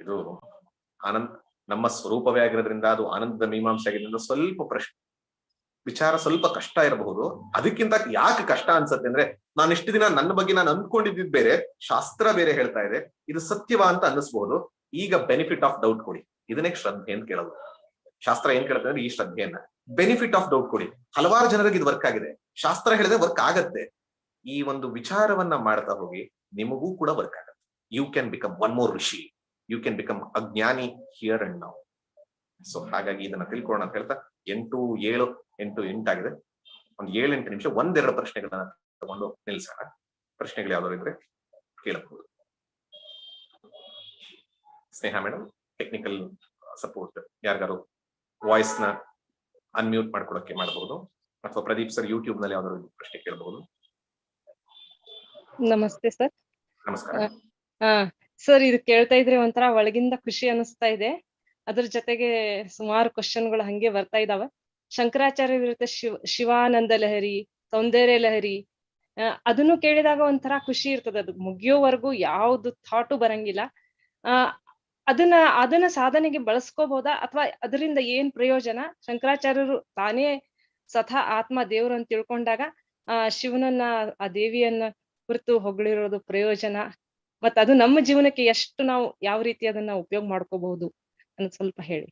ಇದು ಆನಂದ್, ನಮ್ಮ ಸ್ವರೂಪವೇ ಆಗಿರೋದ್ರಿಂದ ಅದು ಆನಂದದ ಮೀಮಾಂಸೆ ಆಗಿರೋದ್ರಿಂದ ಸ್ವಲ್ಪ ಪ್ರಶ್ನೆ ವಿಚಾರ ಸ್ವಲ್ಪ ಕಷ್ಟ ಇರಬಹುದು. ಅದಕ್ಕಿಂತ ಯಾಕೆ ಕಷ್ಟ ಅನ್ಸತ್ತೆ ಅಂದ್ರೆ, ನಾನು ಇಷ್ಟು ದಿನ ನನ್ನ ಬಗ್ಗೆ ನಾನು ಅಂದ್ಕೊಂಡಿದ್ದು ಬೇರೆ, ಶಾಸ್ತ್ರ ಬೇರೆ ಹೇಳ್ತಾ ಇದೆ, ಇದು ಸತ್ಯವಾ ಅಂತ ಅನ್ನಿಸ್ಬಹುದು. ಈಗ ಬೆನಿಫಿಟ್ ಆಫ್ ಡೌಟ್ ಕೊಡಿ. ಇದನ್ನೇ ಶ್ರದ್ಧೆ ಅಂತ ಕೇಳೋದು. ಶಾಸ್ತ್ರ ಏನ್ ಕೇಳುತ್ತೆ ಅಂದ್ರೆ ಈ ಶ್ರದ್ಧೆಯನ್ನ. ಬೆನಿಫಿಟ್ ಆಫ್ ಡೌಟ್ ಕೊಡಿ. ಹಲವಾರು ಜನರಿಗೆ ಇದು ವರ್ಕ್ ಆಗಿದೆ. ಶಾಸ್ತ್ರ ಹೇಳಿದ್ರೆ ವರ್ಕ್ ಆಗತ್ತೆ. ಈ ಒಂದು ವಿಚಾರವನ್ನ ಮಾಡ್ತಾ ಹೋಗಿ ನಿಮಗೂ ಕೂಡ ವರ್ಕ್ ಆಗತ್ತೆ. You can become one more rishi you can become ajnani here and now so ಹಾಗಾಗಿ ಇದನ್ನ ತಿಳ್ಕೊಳ್ಳೋಣ ಅಂತ ಹೇಳ್ತಾ ಎಂಟು ಏಳು ಎಂಟು ಎಂಟಾಗಿದೆ ಒಂದ್ ಏಳೆಂಟು ನಿಮಿಷ ಒಂದೆರಡು ಪ್ರಶ್ನೆಗಳನ್ನ ತಗೊಂಡು ನಿಲ್ಸೋಣ ಪ್ರಶ್ನೆಗಳು ಯಾವ್ದಾದ್ರು ಇದ್ರೆ ಕೇಳಬಹುದು. ಸ್ನೇಹ ಮೇಡಮ್ ಟೆಕ್ನಿಕಲ್ ಸಪೋರ್ಟ್ ಯಾರಿಗಾರು ವಾಯ್ಸ್ನ ಅನ್ಮ್ಯೂಟ್ ಮಾಡ್ಕೊಡಕ್ಕೆ ಮಾಡಬಹುದು ಅಥವಾ ಪ್ರದೀಪ್ ಸರ್ ಯೂಟ್ಯೂಬ್ನಲ್ಲಿ ಯಾವ್ದಾದ್ರು ಪ್ರಶ್ನೆ ಕೇಳಬಹುದು. ನಮಸ್ತೆ ಸರ್. ನಮಸ್ಕಾರ. ಸರ್, ಇದು ಕೇಳ್ತಾ ಇದ್ರೆ ಒಂಥರ ಒಳಗಿಂದ ಖುಷಿ ಅನಿಸ್ತಾ ಇದೆ. ಅದ್ರ ಜೊತೆಗೆ ಸುಮಾರು ಕ್ವಶನ್ಗಳು ಹಂಗೆ ಬರ್ತಾ ಇದಾವೆ. ಶಂಕರಾಚಾರ್ಯ ವಿರುದ್ಧ ಶಿವ, ಶಿವಾನಂದ ಲಹರಿ, ಸೌಂದರ್ಯ ಲಹರಿ ಅದನ್ನು ಕೇಳಿದಾಗ ಒಂಥರ ಖುಷಿ ಇರ್ತದೆ. ಅದು ಮುಗಿಯೋವರೆಗೂ ಯಾವ್ದು ಥಾಟು ಬರಂಗಿಲ್ಲ. ಅದನ್ನ ಅದನ್ನ ಸಾಧನೆಗೆ ಬಳಸ್ಕೋಬಹುದಾ ಅಥವಾ ಅದರಿಂದ ಏನ್ ಪ್ರಯೋಜನ? ಶಂಕರಾಚಾರ್ಯರು ತಾನೇ ಸ್ವತಃ ಆತ್ಮ ದೇವರು ಅಂತ ತಿಳ್ಕೊಂಡಾಗ, ಆ, ಶಿವನನ್ನ, ಆ ದೇವಿಯನ್ನ ಕುರಿತು ಹೊಗಳಿರೋದು ಪ್ರಯೋಜನ. ಮತ್ತ ಅದು ನಮ್ಮ ಜೀವನಕ್ಕೆ ಎಷ್ಟು ನಾವು ಯಾವ ರೀತಿ ಅದನ್ನ ಉಪಯೋಗ ಮಾಡ್ಕೋಬಹುದು ಅನ್ನೋದು ಸ್ವಲ್ಪ ಹೇಳಿ.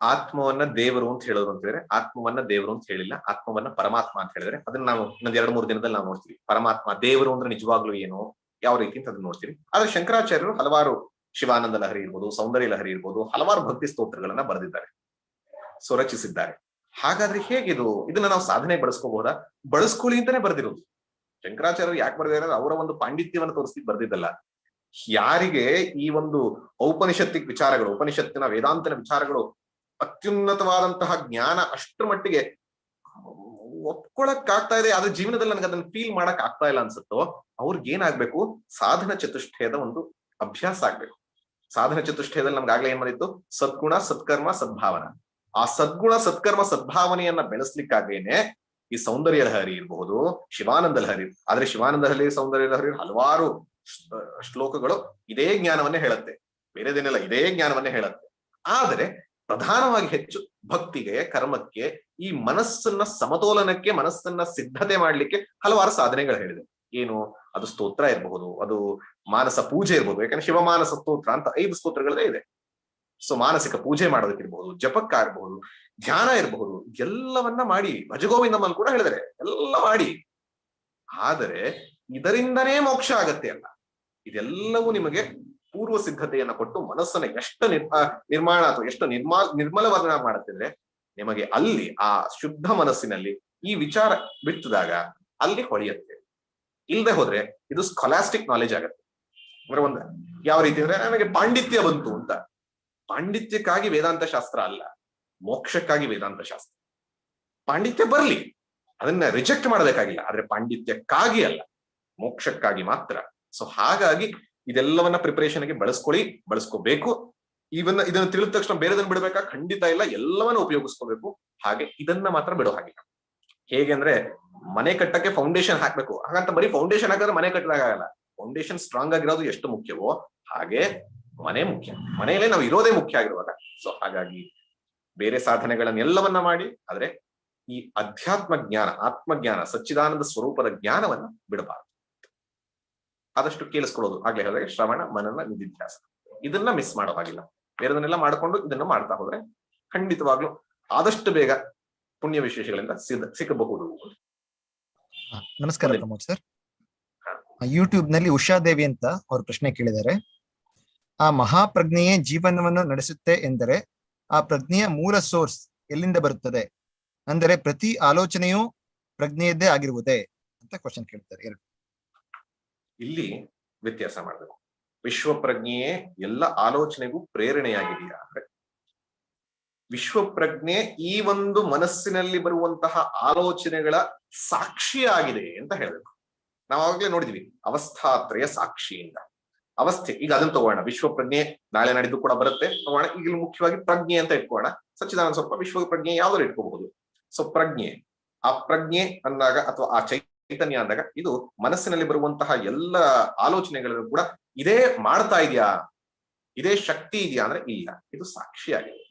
ಆತ್ಮವನ್ನ ದೇವರು ಅಂತ ಹೇಳೋರು ಅಂತ ಹೇಳಿದ್ರೆ ಆತ್ಮವನ್ನ ದೇವರು ಅಂತ ಹೇಳಿಲ್ಲ, ಆತ್ಮವನ್ನ ಪರಮಾತ್ಮ ಅಂತ ಹೇಳಿದ್ರೆ ಅದನ್ನ ನಾವು ಇನ್ನೊಂದ್ ಎರಡು ಮೂರು ದಿನದಲ್ಲಿ ನಾವು ನೋಡ್ತೀವಿ. ಪರಮಾತ್ಮ ದೇವರು ಅಂದ್ರೆ ನಿಜವಾಗ್ಲೂ ಏನು, ಯಾವ ರೀತಿ ಅಂತ ಅದನ್ನ ನೋಡ್ತೀವಿ. ಆದ್ರೆ ಶಂಕರಾಚಾರ್ಯರು ಹಲವಾರು ಶಿವಾನಂದ ಲಹರಿ ಇರ್ಬೋದು, ಸೌಂದರ್ಯ ಲಹರಿ ಇರ್ಬೋದು, ಹಲವಾರು ಭಕ್ತಿ ಸ್ತೋತ್ರಗಳನ್ನ ಬರೆದಿದ್ದಾರೆ ಸೊ ರಚಿಸಿದ್ದಾರೆ ಹಾಗಾದ್ರೆ ಹೇಗಿದು? ಇದನ್ನ ನಾವು ಸಾಧನೆ ಬಳಸ್ಕೋಬಹುದಾ? ಬಳಸ್ಕೊಳ್ಳಿ ಅಂತಾನೆ ಬರ್ದಿರೋದು. ಶಂಕರಾಚಾರ್ಯರು ಯಾಕೆ ಬರ್ದಿದ್ದಾರೆ ಅವರ ಒಂದು ಪಾಂಡಿತ್ಯವನ್ನು ತೋರಿಸ್ಲಿಕ್ಕೆ ಬರ್ದಿದ್ದಲ್ಲ. ಯಾರಿಗೆ ಈ ಒಂದು ಔಪನಿಷತ್ತಿಕ್ ವಿಚಾರಗಳು, ಉಪನಿಷತ್ತಿನ ವೇದಾಂತನ ವಿಚಾರಗಳು ಅತ್ಯುನ್ನತವಾದಂತಹ ಜ್ಞಾನ ಅಷ್ಟರ ಮಟ್ಟಿಗೆ ಒಪ್ಕೊಳಕ್ ಆಗ್ತಾ ಇದೆ, ಆದ್ರೆ ಜೀವನದಲ್ಲಿ ನನಗೆ ಅದನ್ನ ಫೀಲ್ ಮಾಡಕ್ ಆಗ್ತಾ ಇಲ್ಲ ಅನ್ಸುತ್ತೋ, ಅವ್ರಿಗೆ ಏನಾಗ್ಬೇಕು? ಸಾಧನ ಚತುಷ್ಟಯದ ಒಂದು ಅಭ್ಯಾಸ ಆಗ್ಬೇಕು. ಸಾಧನ ಚತುಷ್ಟಯದಲ್ಲಿ ನಮ್ಗೆ ಆಗ್ಲೇ ಏನ್ ಮಾಡಿತ್ತು ಸದ್ಗುಣ, ಸತ್ಕರ್ಮ, ಸದ್ಭಾವನ. ಆ ಸದ್ಗುಣ, ಸತ್ಕರ್ಮ, ಸದ್ಭಾವನೆಯನ್ನ ಬೆಳೆಸ್ಲಿಕ್ಕಾಗೇನೆ ಈ ಸೌಂದರ್ಯ ಲಹರಿ ಇರಬಹುದು ಶಿವಾನಂದ ಲಹರಿ. ಆದ್ರೆ ಶಿವಾನಂದ ಲಹರಿ ಸೌಂದರ್ಯ ಲಹರಿ ಹಲವಾರು ಶ್ಲೋಕಗಳು ಇದೇ ಜ್ಞಾನವನ್ನೇ ಹೇಳುತ್ತೆ. ಬೇರೆದೇನೆಲ್ಲ ಇದೇ ಜ್ಞಾನವನ್ನೇ ಹೇಳುತ್ತೆ. ಆದರೆ ಪ್ರಧಾನವಾಗಿ ಹೆಚ್ಚು ಭಕ್ತಿಗೆ, ಕರ್ಮಕ್ಕೆ, ಈ ಮನಸ್ಸನ್ನ ಸಮತೋಲನಕ್ಕೆ, ಮನಸ್ಸನ್ನ ಸಿದ್ಧತೆ ಮಾಡ್ಲಿಕ್ಕೆ ಹಲವಾರು ಸಾಧನೆಗಳು ಹೇಳಿದೆ. ಏನು? ಅದು ಸ್ತೋತ್ರ ಇರಬಹುದು, ಅದು ಮಾನಸ ಪೂಜೆ ಇರಬಹುದು. ಯಾಕಂದ್ರೆ ಶಿವಮಾನಸ ಸ್ತೋತ್ರ ಅಂತ ಐದು ಸ್ತೋತ್ರಗಳದೇ ಇದೆ. ಸೊ ಮಾನಸಿಕ ಪೂಜೆ ಮಾಡೋದಕ್ಕಿರ್ಬಹುದು ಜಪಕ್ಕಾಗಬಹುದು ಧ್ಯಾನ ಇರಬಹುದು, ಎಲ್ಲವನ್ನ ಮಾಡಿ ಭಜಗೋವಿಂದಮ್ಮನ್ ಕೂಡ ಹೇಳಿದರೆ ಎಲ್ಲ ಮಾಡಿ. ಆದರೆ ಇದರಿಂದನೇ ಮೋಕ್ಷ ಆಗತ್ತೆ ಅಲ್ಲ. ಇದೆಲ್ಲವೂ ನಿಮಗೆ ಪೂರ್ವ ಸಿದ್ಧತೆಯನ್ನ ಕೊಟ್ಟು ಮನಸ್ಸನ್ನ ಎಷ್ಟು ನಿರ್ ನಿರ್ಮಾಣ ಅಥವಾ ಎಷ್ಟು ನಿರ್ಮಾ ನಿರ್ಮಲವನ್ನ ಮಾಡುತ್ತಿದ್ರೆ ನಿಮಗೆ ಅಲ್ಲಿ, ಆ ಶುದ್ಧ ಮನಸ್ಸಿನಲ್ಲಿ ಈ ವಿಚಾರ ಬಿತ್ತಿದಾಗ ಅಲ್ಲಿ ಹೊಳೆಯುತ್ತೆ. ಇಲ್ಲದೆ ಹೋದ್ರೆ ಇದು ಸ್ಕೊಲಾಸ್ಟಿಕ್ ನಾಲೆಜ್ ಆಗತ್ತೆ. ಅಂದ್ರೆ ಒಂದು, ಯಾವ ರೀತಿ ಅಂದ್ರೆ, ನನಗೆ ಪಾಂಡಿತ್ಯ ಬಂತು ಅಂತ. ಪಾಂಡಿತ್ಯಕ್ಕಾಗಿ ವೇದಾಂತ ಶಾಸ್ತ್ರ ಅಲ್ಲ, ಮೋಕ್ಷಕ್ಕಾಗಿ ವೇದಾಂತ ಶಾಸ್ತ್ರ. ಪಾಂಡಿತ್ಯ ಬರ್ಲಿ, ಅದನ್ನ ರಿಜೆಕ್ಟ್ ಮಾಡಬೇಕಾಗಿಲ್ಲ, ಆದ್ರೆ ಪಾಂಡಿತ್ಯಕ್ಕಾಗಿ ಅಲ್ಲ, ಮೋಕ್ಷಕ್ಕಾಗಿ ಮಾತ್ರ. ಸೊ ಹಾಗಾಗಿ ಇದೆಲ್ಲವನ್ನ ಪ್ರಿಪರೇಷನ್ಗೆ ಬಳಸ್ಕೊಳ್ಳಿ, ಬಳಸ್ಕೋಬೇಕು. ಇವನ್ನ ಇದನ್ನ ತಿಳಿದ ತಕ್ಷಣ ಬೇರೆದನ್ನ ಬಿಡಬೇಕಾ? ಖಂಡಿತ ಇಲ್ಲ, ಎಲ್ಲವನ್ನ ಉಪಯೋಗಿಸ್ಕೋಬೇಕು. ಹಾಗೆ ಇದನ್ನ ಮಾತ್ರ ಬಿಡೋ ಹಾಗಿಲ್ಲ ಹೇಗೆ ಅಂದ್ರೆ ಮನೆ ಕಟ್ಟಕ್ಕೆ ಫೌಂಡೇಶನ್ ಹಾಕ್ಬೇಕು. ಹಾಗಂತ ಬರೀ ಫೌಂಡೇಶನ್ ಹಾಕಿದ್ರೆ ಮನೆ ಕಟ್ಟದಾಗಲ್ಲ ಫೌಂಡೇಶನ್ ಸ್ಟ್ರಾಂಗ್ ಆಗಿರೋದು ಎಷ್ಟು ಮುಖ್ಯವೋ ಹಾಗೆ ಮನೆ ಮುಖ್ಯ. ಮನೆಯಲ್ಲೇ ನಾವು ಇರೋದೇ ಮುಖ್ಯ ಆಗಿರುವಾಗ. ಸೊ ಹಾಗಾಗಿ ಬೇರೆ ಸಾಧನೆಗಳನ್ನೆಲ್ಲವನ್ನ ಮಾಡಿ ಆದ್ರೆ ಈ ಅಧ್ಯಾತ್ಮ ಜ್ಞಾನ ಆತ್ಮಜ್ಞಾನ ಸಚ್ಚಿದಾನಂದ ಸ್ವರೂಪದ ಜ್ಞಾನವನ್ನ ಬಿಡಬಾರದು. ಆದಷ್ಟು ಕೇಳಿಸ್ಕೊಳ್ಳೋದು. ಆಗ್ಲೇ ಹೇಳಿದ್ರೆ ಶ್ರವಣ ಮನನ ನಿಧಿಧ್ಯಾಸ. ಇದನ್ನ ಮಿಸ್ ಮಾಡೋ ಹಾಗಿಲ್ಲ. ಬೇರೆದನ್ನೆಲ್ಲ ಮಾಡ್ಕೊಂಡು ಇದನ್ನ ಮಾಡ್ತಾ ಹೋದ್ರೆ ಖಂಡಿತವಾಗ್ಲೂ ಆದಷ್ಟು ಬೇಗ ಪುಣ್ಯ ವಿಶೇಷಗಳಿಂದ ಸಿಕ್ಕಬಹುದು. ನಮಸ್ಕಾರ ಪ್ರಮೋದ್ ಸರ್. ಯೂಟ್ಯೂಬ್ನಲ್ಲಿ ಉಷಾದೇವಿ ಅಂತ ಅವ್ರ ಪ್ರಶ್ನೆ ಕೇಳಿದ್ದಾರೆ. ಆ ಮಹಾಪ್ರಜ್ಞೆಯೇ ಜೀವನವನ್ನು ನಡೆಸುತ್ತೆ ಎಂದರೆ ಆ ಪ್ರಜ್ಞೆಯ ಮೂಲ ಸೋರ್ಸ್ ಎಲ್ಲಿಂದ ಬರುತ್ತದೆ? ಅಂದರೆ ಪ್ರತಿ ಆಲೋಚನೆಯೂ ಪ್ರಜ್ಞೆಯದ್ದೇ ಆಗಿರುವುದೇ ಅಂತ ಕ್ವಶನ್ ಕೇಳ್ತಾರೆ. ಎರಡು. ಇಲ್ಲಿ ವ್ಯತ್ಯಾಸ ಮಾಡಬೇಕು. ವಿಶ್ವ ಪ್ರಜ್ಞೆಯೇ ಎಲ್ಲ ಆಲೋಚನೆಗೂ ಪ್ರೇರಣೆಯಾಗಿದೆಯಾ ಅಂದ್ರೆ? ವಿಶ್ವ ಪ್ರಜ್ಞೆ ಈ ಒಂದು ಮನಸ್ಸಿನಲ್ಲಿ ಬರುವಂತಹ ಆಲೋಚನೆಗಳ ಸಾಕ್ಷಿಯಾಗಿದೆ ಅಂತ ಹೇಳಬೇಕು. ನಾವು ಆವಾಗಲೇ ನೋಡಿದ್ವಿ, ಅವಸ್ಥಾತ್ರಯ ಸಾಕ್ಷಿಯಿಂದ. ಅವಸ್ಥೆ. ಈಗ ಅದನ್ನ ತಗೋಣ ವಿಶ್ವ ಪ್ರಜ್ಞೆ ನಾಳೆ ನಾಡಿದ್ದು ಕೂಡ ಬರುತ್ತೆ. ತಗೋಣ ಈಗ ಮುಖ್ಯವಾಗಿ ಪ್ರಜ್ಞೆ ಅಂತ ಇಟ್ಕೋಣ ಸಚ್ಚಿದಾನಂದ ಸ್ವಲ್ಪ ವಿಶ್ವ ಪ್ರಜ್ಞೆ ಯಾವ್ದಾದ್ರು ಇಟ್ಕೋಬಹುದು. ಸೊ ಪ್ರಜ್ಞೆ. ಆ ಪ್ರಜ್ಞೆ ಅಂದಾಗ ಅಥವಾ ಆ ಚೈತನ್ಯ ಅಂದಾಗ ಇದು ಮನಸ್ಸಿನಲ್ಲಿ ಬರುವಂತಹ ಎಲ್ಲ ಆಲೋಚನೆಗಳನ್ನು ಕೂಡ ಇದೇ ಮಾಡ್ತಾ ಇದೆಯಾ? ಇದೇ ಶಕ್ತಿ ಇದೆಯಾ ಅಂದ್ರೆ ಇಲ್ಲ. ಇದು ಸಾಕ್ಷಿಯಾಗಿದೆ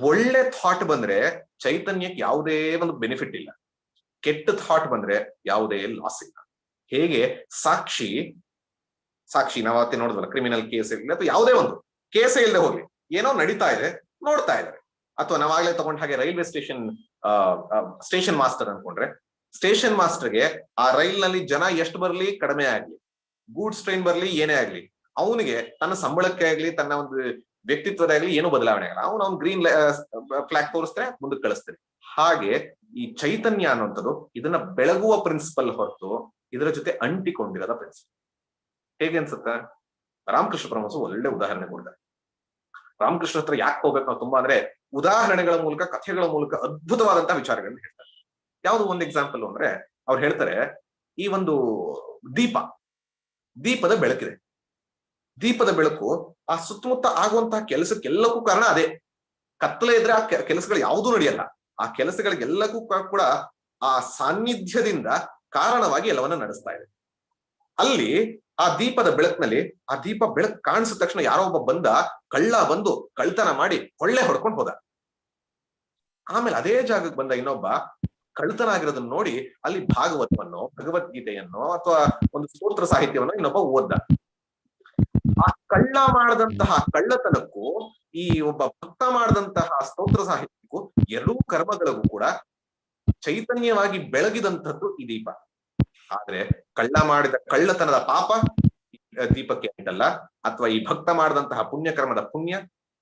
ಒಳ್ಳೆ ಥಾಟ್ ಬಂದ್ರೆ ಚೈತನ್ಯಕ್ಕೆ ಯಾವುದೇ ಒಂದು ಬೆನಿಫಿಟ್ ಇಲ್ಲ. ಕೆಟ್ಟ ಥಾಟ್ ಬಂದ್ರೆ ಯಾವುದೇ ಲಾಸ್ ಇಲ್ಲ. ಹೇಗೆ? ಸಾಕ್ಷಿ ಸಾಕ್ಷಿ ನಾವು ಅವತ್ತೆ ನೋಡಿದ್ವಲ್ಲ ಕ್ರಿಮಿನಲ್ ಕೇಸ್ ಇರಲಿ ಅಥವಾ ಯಾವುದೇ ಒಂದು ಕೇಸೇ ಇಲ್ಲದೆ ಹೋಗ್ಲಿ, ಏನೋ ನಡೀತಾ ಇದೆ, ನೋಡ್ತಾ ಇದ್ದಾರೆ. ಅಥವಾ ನಾವಾಗ್ಲೇ ತಗೊಂಡ ಹಾಗೆ ರೈಲ್ವೆ ಸ್ಟೇಷನ್ ಸ್ಟೇಷನ್ ಮಾಸ್ಟರ್ ಅನ್ಕೊಂಡ್ರೆ, ಸ್ಟೇಷನ್ ಮಾಸ್ಟರ್ಗೆ ಆ ರೈಲ್ನಲ್ಲಿ ಜನ ಎಷ್ಟು ಬರ್ಲಿ, ಕಡಿಮೆ ಆಗ್ಲಿ, ಗೂಡ್ಸ್ ಟ್ರೈನ್ ಬರ್ಲಿ, ಏನೇ ಆಗ್ಲಿ, ಅವನಿಗೆ ತನ್ನ ಸಂಬಳಕ್ಕೆ ಆಗ್ಲಿ, ತನ್ನ ಒಂದು ವ್ಯಕ್ತಿತ್ವದ ಆಗ್ಲಿ ಏನು ಬದಲಾವಣೆ ಆಗಲ್ಲ. ಅವನು, ಅವ್ನು ಗ್ರೀನ್ ಫ್ಲಾಗ್ ತೋರಿಸ್ತಾರೆ ಮುಂದಕ್ಕೆ ಕಳಿಸ್ತಾರೆ ಹಾಗೆ ಈ ಚೈತನ್ಯ ಅನ್ನುವಂಥದ್ದು ಇದನ್ನ ಬೆಳಗುವ ಪ್ರಿನ್ಸಿಪಲ್ ಹೊರತು ಇದರ ಜೊತೆ ಅಂಟಿಕೊಂಡಿರೋದ ಪ್ರಿನ್ಸಿಪಲ್ ಹೇಗೆ ಅನ್ಸುತ್ತೆ? ರಾಮಕೃಷ್ಣ ಪರಮಹಂಸ ಒಳ್ಳೆ ಉದಾಹರಣೆ ಕೊಡ್ತಾರೆ. ರಾಮಕೃಷ್ಣ ಹತ್ರ ಯಾಕೆ ಹೋಗ್ಬೇಕು ನಾವು ತುಂಬಾ ಅಂದ್ರೆ ಉದಾಹರಣೆಗಳ ಮೂಲಕ, ಕಥೆಗಳ ಮೂಲಕ ಅದ್ಭುತವಾದಂತಹ ವಿಚಾರಗಳನ್ನ ಹೇಳ್ತಾರೆ. ಯಾವ್ದು ಒಂದು ಎಕ್ಸಾಂಪಲ್ ಅಂದ್ರೆ ಅವ್ರು ಹೇಳ್ತಾರೆ, ಈ ಒಂದು ದೀಪ, ದೀಪದ ಬೆಳಕಿದೆ. ದೀಪದ ಬೆಳಕು ಆ ಸುತ್ತಮುತ್ತ ಆಗುವಂತಹ ಕೆಲಸಕ್ಕೆಲ್ಲಕ್ಕೂ ಕಾರಣ ಅದೇ. ಕತ್ತಲೆ ಇದ್ರೆ ಆ ಕೆಲಸಗಳು ಯಾವುದೂ ನಡೆಯಲ್ಲ. ಆ ಕೆಲಸಗಳಿಗೆಲ್ಲಕ್ಕೂ ಕೂಡ ಆ ಸಾನ್ನಿಧ್ಯದಿಂದ ಕಾರಣವಾಗಿ ಎಲ್ಲವನ್ನ ನಡೆಸ್ತಾ ಇದೆ. ಅಲ್ಲಿ ಆ ದೀಪದ ಬೆಳಕಿನಲ್ಲಿ, ಆ ದೀಪ ಬೆಳಕು ಕಾಣಿಸಿದ ತಕ್ಷಣ ಯಾರೋ ಒಬ್ಬ ಬಂದ, ಕಳ್ಳ ಬಂದು ಕಳ್ತನ ಮಾಡಿ ಕೊಳ್ಳೆ ಹೊಡ್ಕೊಂಡು ಹೋದ. ಆಮೇಲೆ ಅದೇ ಜಾಗಕ್ಕೆ ಬಂದ ಇನ್ನೊಬ್ಬ ಕಳ್ತನ ಆಗಿರೋದನ್ನ ನೋಡಿ ಅಲ್ಲಿ ಭಾಗವತವನ್ನು, ಭಗವದ್ಗೀತೆಯನ್ನು ಅಥವಾ ಒಂದು ಸ್ತೋತ್ರ ಸಾಹಿತ್ಯವನ್ನು ಇನ್ನೊಬ್ಬ ಓದ್ದ. ಆ ಕಳ್ಳ ಮಾಡದಂತಹ ಕಳ್ಳತನಕ್ಕೂ, ಈ ಒಬ್ಬ ಭಕ್ತ ಮಾಡದಂತಹ ಸ್ತೋತ್ರ ಸಾಹಿತ್ಯಕ್ಕೂ ಎರಡೂ ಕರ್ಮಗಳಿಗೂ ಕೂಡ ಚೈತನ್ಯವಾಗಿ ಬೆಳಗಿದಂಥದ್ದು ಈ ದೀಪ. ಆದ್ರೆ ಕಳ್ಳ ಮಾಡಿದ ಕಳ್ಳತನದ ಪಾಪ ದೀಪಕ್ಕೆ ಅಂಟಲ್ಲ, ಅಥವಾ ಈ ಭಕ್ತ ಮಾಡಿದಂತಹ ಪುಣ್ಯಕರ್ಮದ ಪುಣ್ಯ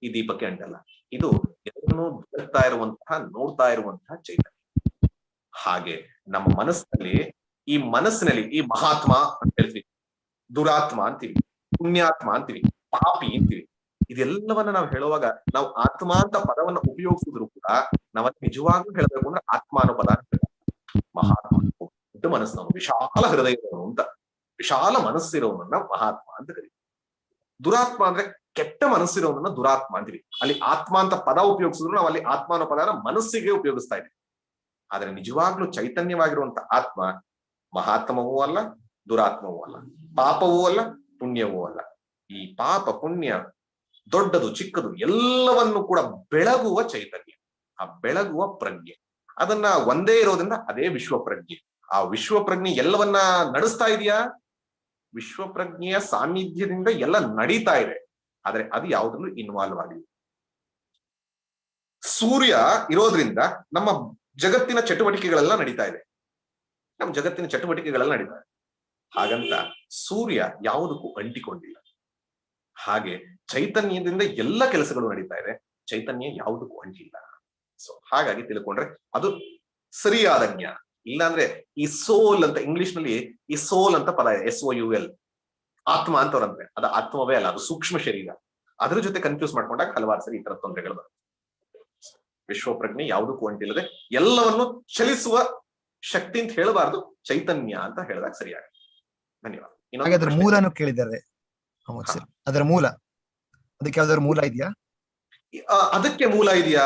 ಈ ದೀಪಕ್ಕೆ ಅಂಟಲ್ಲ. ಇದು ಎಲ್ಲರೂ ಬೆಳಗ್ತಾ ಇರುವಂತಹ, ನೋಡ್ತಾ ಇರುವಂತಹ ಚೈತನ್ಯ. ಹಾಗೆ ನಮ್ಮ ಮನಸ್ಸಿನಲ್ಲಿ, ಈ ಮನಸ್ಸಿನಲ್ಲಿ ಈ ಮಹಾತ್ಮ ಅಂತ ಹೇಳ್ತೀವಿ, ದುರಾತ್ಮ ಅಂತೀವಿ, ಪುಣ್ಯಾತ್ಮ ಅಂತೀವಿ, ಪಾಪಿ ಅಂತೀವಿ, ಇದೆಲ್ಲವನ್ನ ನಾವು ಹೇಳುವಾಗ ನಾವು ಆತ್ಮ ಅಂತ ಪದವನ್ನ ಉಪಯೋಗಿಸಿದ್ರು ಕೂಡ ನಾವ್ ನಿಜವಾಗ್ಲೂ ಹೇಳಬೇಕು ಅಂದ್ರೆ ಆತ್ಮ ಪದ ಮಹಾತ್ಮ. ದೊಡ್ಡ ಮನಸ್ಸಿನವನು ವಿಶಾಲ ಹೃದಯದವನು ಅಂತ. ವಿಶಾಲ ಮನಸ್ಸಿರೋನನ್ನ ಮಹಾತ್ಮ ಅಂತ ಕರೀತೀವಿ ದುರಾತ್ಮ ಅಂದ್ರೆ ಕೆಟ್ಟ ಮನಸ್ಸಿರೋನನ್ನ ದುರಾತ್ಮ ಅಂತೀವಿ. ಅಲ್ಲಿ ಆತ್ಮ ಅಂತ ಪದ ಉಪಯೋಗಿಸಿದ್ರು ನಾವು ಅಲ್ಲಿ ಆತ್ಮ ಅನ್ನೋ ಪದನ ಮನಸ್ಸಿಗೆ ಉಪಯೋಗಿಸ್ತಾ ಇದ್ದೀವಿ. ಆದ್ರೆ ನಿಜವಾಗ್ಲೂ ಚೈತನ್ಯವಾಗಿರುವಂತ ಆತ್ಮ ಮಹಾತ್ಮವೂ ಅಲ್ಲ, ದುರಾತ್ಮವೂ ಅಲ್ಲ. ಪಾಪವೂ ಅಲ್ಲ, ಪುಣ್ಯವೂ ಅಲ್ಲ. ಈ ಪಾಪ, ಪುಣ್ಯ ದೊಡ್ಡದು, ಚಿಕ್ಕದು ಎಲ್ಲವನ್ನು ಕೂಡ ಬೆಳಗುವ ಚೈತನ್ಯ. ಆ ಬೆಳಗುವ ಪ್ರಜ್ಞೆ. ಅದನ್ನ ಒಂದೇ ಇರೋದ್ರಿಂದ ಅದೇ ವಿಶ್ವ ಪ್ರಜ್ಞೆ ಆ ವಿಶ್ವಪ್ರಜ್ಞೆ ಎಲ್ಲವನ್ನ ನಡೆಸ್ತಾ ಇದೆಯಾ? ವಿಶ್ವಪ್ರಜ್ಞೆಯ ಸಾನ್ನಿಧ್ಯದಿಂದ ಎಲ್ಲ ನಡೀತಾ ಇದೆ. ಆದ್ರೆ ಅದು ಯಾವುದನ್ನು ಇನ್ವಾಲ್ವ್ ಆಗಿದೆ ಸೂರ್ಯ ಇರೋದ್ರಿಂದ ನಮ್ಮ ಜಗತ್ತಿನ ಚಟುವಟಿಕೆಗಳೆಲ್ಲ ನಡೀತಾ ಇದೆ. ನಮ್ಮ ಜಗತ್ತಿನ ಚಟುವಟಿಕೆಗಳೆಲ್ಲ ನಡೀತಾ ಇದೆ. ಹಾಗಂತ ಸೂರ್ಯ ಯಾವುದಕ್ಕೂ ಅಂಟಿಕೊಂಡಿಲ್ಲ. ಹಾಗೆ ಚೈತನ್ಯದಿಂದ ಎಲ್ಲ ಕೆಲಸಗಳು ನಡೀತಾ ಇದೆ. ಚೈತನ್ಯ ಯಾವುದಕ್ಕೂ ಅಂಟಿಲ್ಲ. ಸೊ ಹಾಗಾಗಿ ತಿಳ್ಕೊಂಡ್ರೆ ಅದು ಸರಿಯಾದ ಜ್ಞಾನ. ಇಲ್ಲಾಂದ್ರೆ ಈ ಸೋಲ್ ಅಂತ ಇಂಗ್ಲಿಷ್ನಲ್ಲಿ ಈ ಸೋಲ್ ಅಂತ ಪದ ಎಸ್ ಒ ಯು ಎಲ್ ಆತ್ಮ ಅಂತವ್ರಂದ್ರೆ ಅದು ಆತ್ಮವೇ ಅಲ್ಲ ಅದು ಸೂಕ್ಷ್ಮ ಶರೀರ. ಅದ್ರ ಜೊತೆ ಕನ್ಫ್ಯೂಸ್ ಮಾಡ್ಕೊಂಡಾಗ ಹಲವಾರು ಸರಿ ಈ ತರ ತೊಂದರೆಗಳು ಬರುತ್ತೆ. ವಿಶ್ವ ಪ್ರಜ್ಞೆ ಯಾವುದಕ್ಕೂ ಅಂಟಿಲ್ಲದೆ ಎಲ್ಲವನ್ನು ಚಲಿಸುವ ಶಕ್ತಿ ಅಂತ ಹೇಳಬಾರ್ದು ಚೈತನ್ಯ ಅಂತ ಹೇಳಿದಾಗ ಸರಿಯಾಗುತ್ತೆ. ಧನ್ಯವಾದ. ಇನ್ನೊಂದು ಇದೆ. ಮೂಲನು ಕೇಳಿದ್ದಾರೆ ಅದರ ಮೂಲ. ಅದಕ್ಕೆ ಯಾವ್ದಾದ್ರು ಮೂಲ ಇದೆಯಾ? ಅದಕ್ಕೆ ಮೂಲ ಇದೆಯಾ?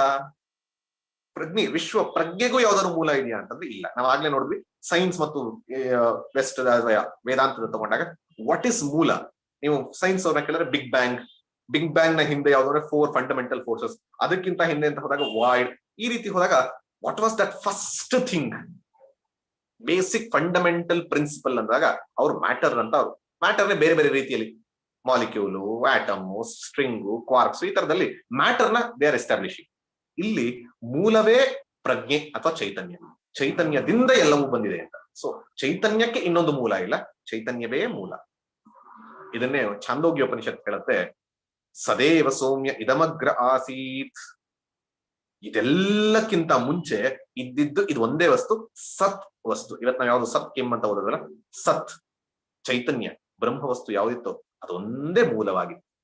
ಪ್ರಜ್ಞೆ, ವಿಶ್ವ ಪ್ರಜ್ಞೆಗೂ ಯಾವ್ದಾದ್ರು ಮೂಲ ಇದೆಯಾ ಅಂತಂದ್ರೆ ಇಲ್ಲ. ನಾವು ಆಗ್ಲೇ ನೋಡಿದ್ವಿ ಸೈನ್ಸ್ ಮತ್ತು ವೆಸ್ಟ್ ವೇದಾಂತದ ತಗೊಂಡಾಗ ವಾಟ್ ಇಸ್ ಮೂಲ? ನೀವು ಸೈನ್ಸ್ ಅವ್ರನ್ನ ಕೇಳಿದ್ರೆ ಬಿಗ್ ಬ್ಯಾಂಗ್ ಬಿಗ್ ಬ್ಯಾಂಗ್ನ ಹಿಂದೆ ಯಾವ್ದಾದ್ರೆ ಫೋರ್ ಫಂಡಮೆಂಟಲ್ ಫೋರ್ಸಸ್ ಅದಕ್ಕಿಂತ ಹಿಂದೆ ಅಂತ ಹೋದಾಗ ವಾಯ್ಡ್ ಈ ರೀತಿ ಹೋದಾಗ what was that first thing basic fundamental principle ಅಂದಾಗ, ಅವ್ರು ಮ್ಯಾಟರ್ ಅಂತ ಅವ್ರು ಮ್ಯಾಟರ್ನೇ ಬೇರೆ ಬೇರೆ ರೀತಿಯಲ್ಲಿ. ಮಾಲಿಕ್ಯೂಲು ಆಟಮ್ ಸ್ಟ್ರಿಂಗು ಕ್ವಾರ್ಕ್ಸ್ ಈ ತರದಲ್ಲಿ ಮ್ಯಾಟರ್ನ ದೇ ಆರ್ ಎಸ್ಟಾಬ್ಲಿಷಿಂಗ್ ಇಲ್ಲಿ ಮೂಲವೇ ಪ್ರಜ್ಞೆ ಅಥವಾ ಚೈತನ್ಯ. ಚೈತನ್ಯದಿಂದ ಎಲ್ಲವೂ ಬಂದಿದೆ ಅಂತ. ಸೊ ಚೈತನ್ಯಕ್ಕೆ ಇನ್ನೊಂದು ಮೂಲ ಇಲ್ಲ. ಚೈತನ್ಯವೇ ಮೂಲ. ಇದನ್ನೇ ಛಾಂದೋಗ್ಯ ಉಪನಿಷತ್ ಹೇಳುತ್ತೆ. ಸದೇವ ಸೌಮ್ಯ ಇದಮಗ್ರ ಆಸೀತ್. ಇದೆಲ್ಲಕ್ಕಿಂತ ಮುಂಚೆ ಇದ್ದಿದ್ದು ಇದು ಒಂದೇ ವಸ್ತು, ಸತ್ ವಸ್ತು. ಇವತ್ತು ನಾವು ಯಾವ್ದು ಸತ್ ಕೆಮ್ ಅಂತ ಓದೋದಲ್ಲ ಸತ್, ಚೈತನ್ಯ ಬ್ರಹ್ಮ ವಸ್ತು ಯಾವುದಿತ್ತು ಅದೊಂದೇ ಮೂಲವಾಗಿತ್ತು.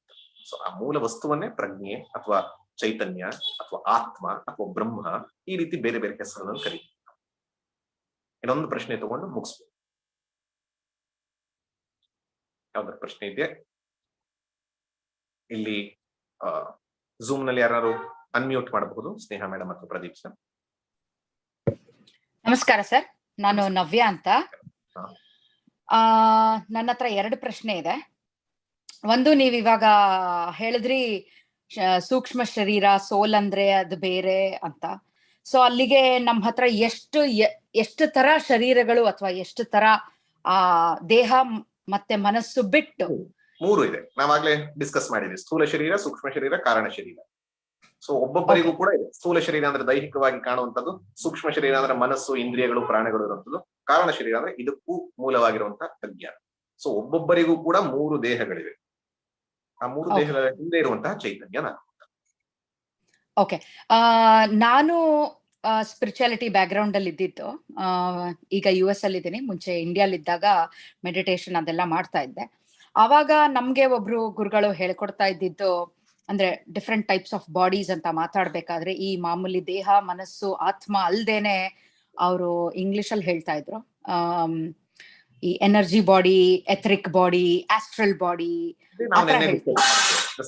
ಸೊ ಆ ಮೂಲ ವಸ್ತುವನ್ನೇ ಪ್ರಜ್ಞೆ ಅಥವಾ ಚೈತನ್ಯ ಅಥವಾ ಆತ್ಮ ಅಥವಾ ಬ್ರಹ್ಮ ಈ ರೀತಿ ಬೇರೆ ಬೇರೆ ಹೆಸರುಗಳನ್ನು ಕರೀತೀವಿ ಇನ್ನೊಂದು ಪ್ರಶ್ನೆ ತಗೊಂಡು ಮುಗಿಸ್ಬೋದು ಯಾವ್ದಾದ್ರು ಪ್ರಶ್ನೆ ಇದೆ ಇಲ್ಲಿ ಝೂಮ್ನಲ್ಲಿ ಯಾರು ಅನ್ಮ್ಯೂಟ್ ಮಾಡಬಹುದು. ಸ್ನೇಹ ಮೇಡಮ್ ಅಥವಾ ಪ್ರದೀಪ್ ಸರ್ ನಮಸ್ಕಾರ ಸರ್ ನಾನು ನವ್ಯ ಅಂತ. ಆ ನನ್ನ ಹತ್ರ ಎರಡು ಪ್ರಶ್ನೆ ಇದೆ. ಒಂದು ನೀವ್ ಇವಾಗ ಹೇಳಿದ್ರಿ ಸೂಕ್ಷ್ಮ ಶರೀರ ಸೋಲ್ ಅಂದ್ರೆ ಅದು ಬೇರೆ ಅಂತ. ಸೊ ಅಲ್ಲಿಗೆ ನಮ್ಮ ಹತ್ರ ಎಷ್ಟು ಎಷ್ಟು ತರ ಶರೀರಗಳು ಅಥವಾ ಎಷ್ಟು ತರ ಆ ದೇಹ ಮತ್ತೆ ಮನಸ್ಸು ಬಿಟ್ಟು ಮೂರು ಇದೆ. ನಾವಾಗ್ಲೇ ಡಿಸ್ಕಸ್ ಮಾಡಿದ್ವಿ. ಸ್ಥೂಲ ಶರೀರ ಸೂಕ್ಷ್ಮ ಶರೀರ ಕಾರಣ ಶರೀರ. ಸೊ ಒಬ್ಬೊಬ್ಬರಿಗೂ ಕೂಡ ಇದೆ. ಸ್ಥೂಲ ಶರೀರ ಅಂದ್ರೆ ದೈಹಿಕವಾಗಿ ಕಾಣುವಂಥದ್ದು ಸೂಕ್ಷ್ಮ ಶರೀರ ಅಂದ್ರೆ ಮನಸ್ಸು ಇಂದ್ರಿಯಗಳು ಪ್ರಾಣಗಳು ಇರುವಂಥದ್ದು. ಕಾರಣ ಶರೀರ ಅಂದ್ರೆ ಇದಕ್ಕೂ ಮೂಲವಾಗಿರುವಂತಹ ಅಜ್ಞಾನ. ಸೊ ಒಬ್ಬೊಬ್ಬರಿಗೂ ಕೂಡ ಮೂರು ದೇಹಗಳಿವೆ. ಆ ಮೂರು. ದೇಹಗಳ ಹಿಂದೆ ಇರುವಂತಹ ಚೈತನ್ಯ ನಾನು ಆ ನಾನು ಸ್ಪಿರಿಚುಯಾಲಿಟಿ ಬ್ಯಾಕ್ ಗ್ರೌಂಡ್ ಅಲ್ಲಿ ಇದ್ದಿದ್ದು ಆ, ಈಗ ಯು ಎಸ್ ಅಲ್ಲಿ ಇದ್ದೀನಿ ಮುಂಚೆ ಇಂಡಿಯಾಲ್ ಇದ್ದಾಗ ಮೆಡಿಟೇಷನ್ ಅದೆಲ್ಲ ಮಾಡ್ತಾ ಇದ್ದೆ. ಆವಾಗ ನಮ್ಗೆ ಒಬ್ರು ಗುರುಗಳು ಹೇಳ್ಕೊಡ್ತಾ ಇದ್ದಿದ್ದು ಅಂದ್ರೆ ಡಿಫ್ರೆಂಟ್ ಟೈಪ್ಸ್ ಆಫ್ ಬಾಡೀಸ್ ಅಂತ ಮಾತಾಡ್ಬೇಕಾದ್ರೆ ಈ ಮಾಮೂಲಿ ದೇಹ ಮನಸ್ಸು ಆತ್ಮ ಅಲ್ದೇನೆ ಅವರು ಇಂಗ್ಲಿಷ್ ಅಲ್ಲಿ ಹೇಳ್ತಾ ಇದ್ರು. ಈ energy body etheric body astral body.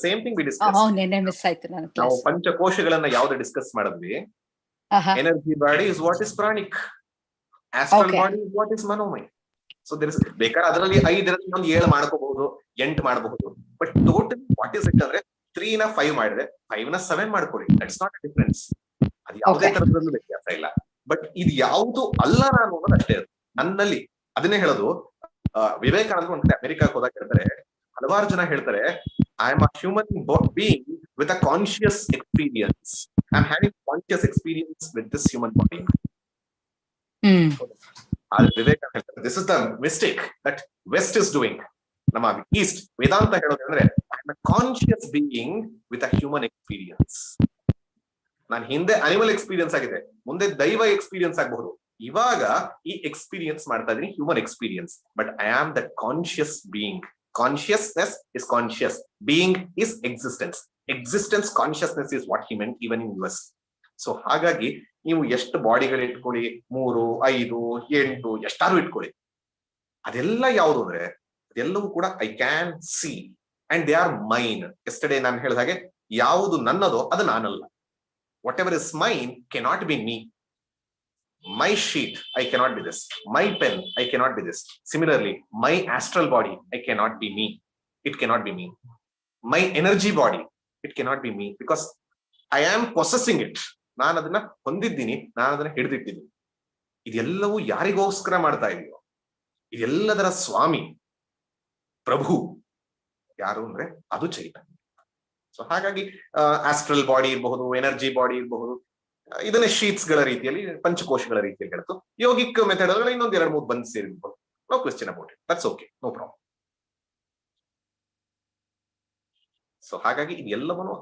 Same thing we discuss ನೆನ್ನೆ ಮಿಸ್ ಆಯ್ತು ನಾನು ನಾವು ಪಂಚಕೋಶಗಳನ್ನ ಯಾವ್ದು ಡಿಸ್ಕಸ್ ಮಾಡಿದ್ವಿ? Energy body is what is pranic astral body is what is ಮನೋಮಯ so there ಬೇಕಾದ್ರೆ ಅದರಲ್ಲಿ ಐದರಲ್ಲಿ ಒಂದು ಏಳು ಮಾಡ್ಕೋಬಹುದು ಎಂಟು ಮಾಡಬಹುದು. But total what is it ಅಂದ್ರೆ ತ್ರೀ ನ ಫೈವ್ ಮಾಡಿದ್ರೆ ಫೈವ್ನ ಸೆವೆನ್ ಮಾಡ್ಕೊಳ್ಳಿ. ದಟ್ಸ್ ನಾಟ್ ಡಿಫ್ರೆನ್ಸ್ ಅದು ಯಾವುದೇ. ತರದ್ರಲ್ಲೂ ವ್ಯತ್ಯಾಸ ಇಲ್ಲ. ಬಟ್ ಇದು ಯಾವುದು ಅಲ್ಲ ನಾನು ಅನ್ನೋದು ಅಷ್ಟೇ. ನನ್ನಲ್ಲಿ ಅದನ್ನೇ ಹೇಳೋದು ವಿವೇಕಾನಂದ ಒಂದ್ ಕಡೆ ಅಮೆರಿಕಾಕ್ ಹೋದಾಗ ಹೇಳ್ತಾರೆ ಹಲವಾರು ಜನ ಹೇಳ್ತಾರೆ I am a human being with a conscious experience I am having conscious experience with this human body ಆದ್ರೆ ವಿವೇಕಾನಂದ ಹೇಳ್ತಾರೆ this is the mistake that west is doing ನಮ್ಮ ಈಸ್ಟ್ ವೇದಾಂತ ಹೇಳೋದಂದ್ರೆ I am conscious being with a human experience ನಾನು ಹಿಂದೆ animal experience ಆಗಿದೆ ಮುಂದೆ ದೈವ experience ಆಗಬಹುದು. ಇವಾಗ ಈ ಎಕ್ಸ್ಪೀರಿಯನ್ಸ್ ಮಾಡ್ತಾ ಇದೀನಿ human experience but I am the conscious being consciousness is conscious being is existence existence consciousness is what he even in us so ಹಾಗಾಗಿ ನೀವು ಎಷ್ಟು ಬಾಡಿಗಳು ಇಟ್ಕೊಳ್ಳಿ? ಮೂರು, ಐದು, ಎಂಟು ಎಷ್ಟಾರು ಇಟ್ಕೊಳ್ಳಿ. ಅದೆಲ್ಲ ಯಾವುದು ಅಂದ್ರೆ, ಅದೆಲ್ಲವೂ ಕೂಡ I can see and they are mine yesterday ನಾನು ಹೇಳಿದ ಹಾಗೆ, ಯಾವುದು ನನ್ನದೋ ಅದು ನಾನಲ್ಲ. Whatever is mine cannot be me my sheet I cannot be this my pen I cannot be this similarly my astral body I cannot be me it cannot be me my energy body it cannot be me because I am possessing it ನಾನು ಅದನ್ನ ಹೊಂದಿದ್ದೀನಿ, ನಾನು ಅದನ್ನ ಹಿಡಿದಿಟ್ಟಿದ್ದೀನಿ. ಇದೆಲ್ಲವೂ ಯಾರಿಗೋಸ್ಕರ ಮಾಡ್ತಾ ಇದೆಯೋ? ಇದೆಲ್ಲದರ ಸ್ವಾಮಿ, ಪ್ರಭು. ಯಾರು ಅಂದ್ರೆ ಅದು ಚೈತನ್ಯ. ಸೊ ಹಾಗಾಗಿ ಆಸ್ಟ್ರಲ್ ಬಾಡಿ ಇರಬಹುದು ಎನರ್ಜಿ ಬಾಡಿ ಇರಬಹುದು ಇದನ್ನೇ ಶೀಟ್ಸ್ಗಳ ರೀತಿಯಲ್ಲಿ ಪಂಚಕೋಶಗಳ ರೀತಿಯಲ್ಲಿ ಹೇಳ್ತು. ಯೋಗಿಕ್ ಮೆಥಡ್ ಇನ್ನೊಂದ್ ಎರಡು ಮೂರು ಬಂದ್ ಸೇರಿರ್ಬೋದು no question about it that's okay no problem so ಹಾಗಾಗಿ ಇದೆಲ್ಲವನ್ನು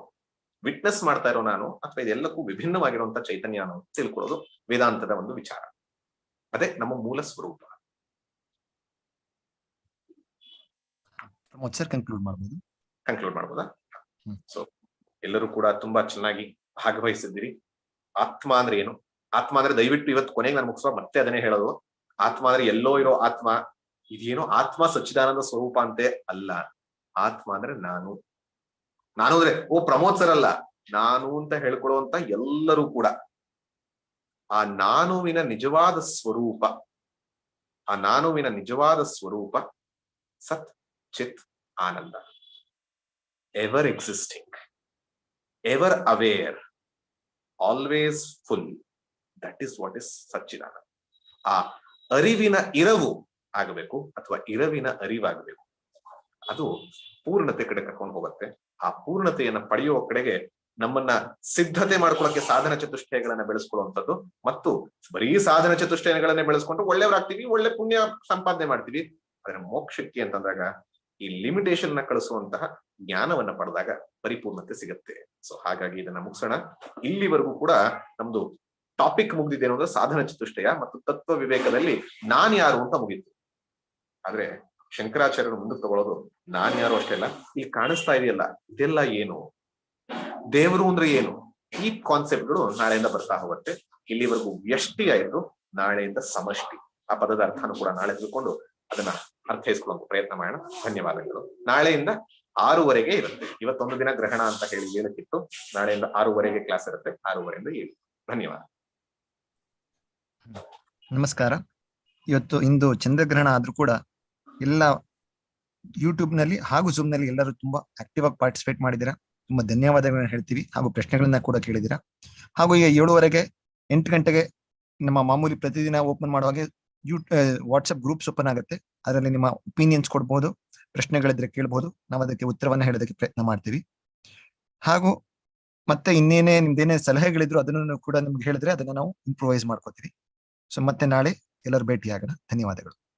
ವಿಟ್ನೆಸ್ ಮಾಡ್ತಾ ಇರೋ ನಾನು ಅಥವಾ ಇದೆಲ್ಲಕ್ಕೂ ವಿಭಿನ್ನವಾಗಿರುವಂತಹ ಚೈತನ್ಯ ಅನ್ನೋ ತಿಳ್ಕೊಳ್ಳೋದು ವೇದಾಂತದ ಒಂದು ವಿಚಾರ. ಅದೇ ನಮ್ಮ ಮೂಲ ಸ್ವರೂಪ. ಕನ್ಕ್ಲೂಡ್ ಮಾಡ್ಬೋದು? ಕನ್ಕ್ಲೂಡ್ ಮಾಡ್ಬೋದಾ. ಸೊ ಎಲ್ಲರೂ ಕೂಡ ತುಂಬಾ ಚೆನ್ನಾಗಿ ಭಾಗವಹಿಸಿದ್ದೀರಿ. ಆತ್ಮ ಅಂದ್ರೆ ಏನು? ಆತ್ಮ ಅಂದ್ರೆ ದಯವಿಟ್ಟು ಇವತ್ತು ಕೊನೆಗೆ ನಾನು ಮುಗಿಸುವ ಮತ್ತೆ ಅದನ್ನೇ ಹೇಳೋದು. ಆತ್ಮ ಅಂದ್ರೆ ಎಲ್ಲೋ ಇರೋ ಆತ್ಮ. ಇದೇನೋ ಆತ್ಮ ಸಚ್ಚಿದಾನಂದ ಸ್ವರೂಪ ಅಂತೆ ಅಲ್ಲ. ಆತ್ಮ ಅಂದ್ರೆ ನಾನು. ನಾನು ಅಂದ್ರೆ, ಓ ಪ್ರಮೋದ್ ಸರ್ ಅಲ್ಲ. ನಾನು ಅಂತ ಹೇಳ್ಕೊಡುವಂತ ಎಲ್ಲರೂ ಕೂಡ. ಆ ನಾನುವಿನ ನಿಜವಾದ ಸ್ವರೂಪ. ಆ ನಾನುವಿನ ನಿಜವಾದ ಸ್ವರೂಪ ಸತ್ ಚಿತ್ ಆನಂದ. Ever existing ever aware always full that is what is ಸಚ್ಚಿದಾನ ಆ ಅರಿವಿನ ಇರವು ಆಗಬೇಕು ಅಥವಾ ಇರವಿನ ಅರಿವಾಗಬೇಕು. ಅದು ಪೂರ್ಣತೆ ಕಡೆ ಕರ್ಕೊಂಡು ಹೋಗುತ್ತೆ. ಆ ಪೂರ್ಣತೆಯನ್ನ ಪಡೆಯುವ ಕಡೆಗೆ ನಮ್ಮನ್ನ ಸಿದ್ಧತೆ ಮಾಡ್ಕೊಳ್ಳೋಕೆ ಸಾಧನ ಚತುಷ್ಟಯಗಳನ್ನ ಬೆಳೆಸ್ಕೊಳ್ಳುವಂಥದ್ದು ಮತ್ತು ಬರೀ ಸಾಧನ ಚತುಷ್ಟಯಗಳನ್ನೇ ಬೆಳೆಸ್ಕೊಂಡು ಒಳ್ಳೆಯವರಾಗ್ತೀವಿ, ಒಳ್ಳೆ ಪುಣ್ಯ ಸಂಪಾದನೆ ಮಾಡ್ತೀವಿ. ಆದ್ರೆ ಮೋಕ್ಷಕ್ಕೆ ಅಂತಂದಾಗ ಈ ಲಿಮಿಟೇಷನ್ನ ಕಳಿಸುವಂತಹ ಜ್ಞಾನವನ್ನ ಪಡೆದಾಗ ಪರಿಪೂರ್ಣತೆ ಸಿಗುತ್ತೆ. ಸೊ ಹಾಗಾಗಿ ಇದನ್ನ ಮುಗಿಸೋಣ. ಇಲ್ಲಿವರೆಗೂ ಕೂಡ ನಮ್ದು ಟಾಪಿಕ್ ಮುಗಿದಿದೆ ಅನ್ನೋದು ಸಾಧನ ಚತುಷ್ಟಯ ಮತ್ತು ತತ್ವ ವಿವೇಕದಲ್ಲಿ ನಾನ್ ಯಾರು ಅಂತ ಮುಗೀತು. ಆದ್ರೆ ಶಂಕರಾಚಾರ್ಯರು ಮುಂದಕ್ಕೆ ತಗೊಳ್ಳೋದು ನಾನ್ ಯಾರು ಅಷ್ಟೇ ಅಲ್ಲ, ಇಲ್ಲಿ ಕಾಣಿಸ್ತಾ ಇದೆಯಲ್ಲ, ಇದೆಲ್ಲ ಏನು? ದೇವರು ಅಂದ್ರೆ ಏನು? ಈ ಕಾನ್ಸೆಪ್ಟ್ಗಳು ನಾಳೆಯಿಂದ ಬರ್ತಾ ಹೋಗುತ್ತೆ. ಇಲ್ಲಿವರೆಗೂ ವ್ಯಷ್ಟಿ ಆಯ್ತು, ನಾಳೆಯಿಂದ ಸಮಷ್ಟಿ. ಆ ಪದದ ಅರ್ಥನೂ ಕೂಡ ನಾಳೆ ತಿಳ್ಕೊಂಡು ಅದನ್ನ ಅರ್ಥೈಸ್ಕೊಳ್ಳೋಕೆ ಪ್ರಯತ್ನ ಮಾಡೋಣ. ಧನ್ಯವಾದಗಳು. ನಾಳೆಯಿಂದ ಆರೂವರೆಗೆ ಇರುತ್ತೆ. ಇವತ್ತೊಂದು ದಿನ ಗ್ರಹಣ ಅಂತ ಹೇಳಿ ಏಳಕ್ಕಿತ್ತು ನಾಳೆಯಿಂದ ಆರೂವರೆಗೆ ಕ್ಲಾಸ್ ಇರುತ್ತೆ. ಆರೂವರೆಯಿಂದ ಏಳು. ಧನ್ಯವಾದ. ನಮಸ್ಕಾರ. ಇವತ್ತು ಇಂದು ಚಂದ್ರಗ್ರಹಣ ಆದ್ರೂ ಕೂಡ ಎಲ್ಲ ಯೂಟ್ಯೂಬ್ನಲ್ಲಿ ಹಾಗೂ ಜೂಮ್ನಲ್ಲಿ ಎಲ್ಲರೂ ತುಂಬಾ ಆಕ್ಟಿವ್ ಆಗಿ ಪಾರ್ಟಿಸಿಪೇಟ್ ಮಾಡಿದಿರಾ ತುಂಬಾ ಧನ್ಯವಾದಗಳನ್ನ ಹೇಳ್ತೀವಿ ಹಾಗೂ ಪ್ರಶ್ನೆಗಳನ್ನ ಕೂಡ ಕೇಳಿದಿರಾ ಹಾಗೂ ಈಗ ಏಳುವರೆಗೆ ಎಂಟು ಗಂಟೆಗೆ ನಮ್ಮ ಮಾಮೂಲಿ ಪ್ರತಿದಿನ ಓಪನ್ ಮಾಡುವಾಗ ಯೂ ವಾಟ್ಸ್ಆಪ್ ಗ್ರೂಪ್ಸ್ ಓಪನ್ ಆಗುತ್ತೆ. ಅದರಲ್ಲಿ ನಿಮ್ಮ ಒಪಿನಿಯನ್ಸ್ ಕೊಡ್ಬೋದು. ಪ್ರಶ್ನೆಗಳಿದ್ರೆ ಕೇಳಬಹುದು ನಾವು ಅದಕ್ಕೆ ಉತ್ತರವನ್ನ ಹೇಳೋದಕ್ಕೆ ಪ್ರಯತ್ನ ಮಾಡ್ತೀವಿ. ಹಾಗೂ ಮತ್ತೆ ಇನ್ನೇನೇ, ನಿಮ್ದೇನೇ ಸಲಹೆಗಳಿದ್ರು ಅದನ್ನು ಕೂಡ ನಿಮ್ಗೆ ಹೇಳಿದ್ರೆ ಅದನ್ನ ನಾವು ಇಂಪ್ರೂವೈಸ್ ಮಾಡ್ಕೋತೀವಿ. ಸೊ ಮತ್ತೆ ನಾಳೆ ಎಲ್ಲರೂ ಭೇಟಿ ಆಗೋಣ ಧನ್ಯವಾದಗಳು.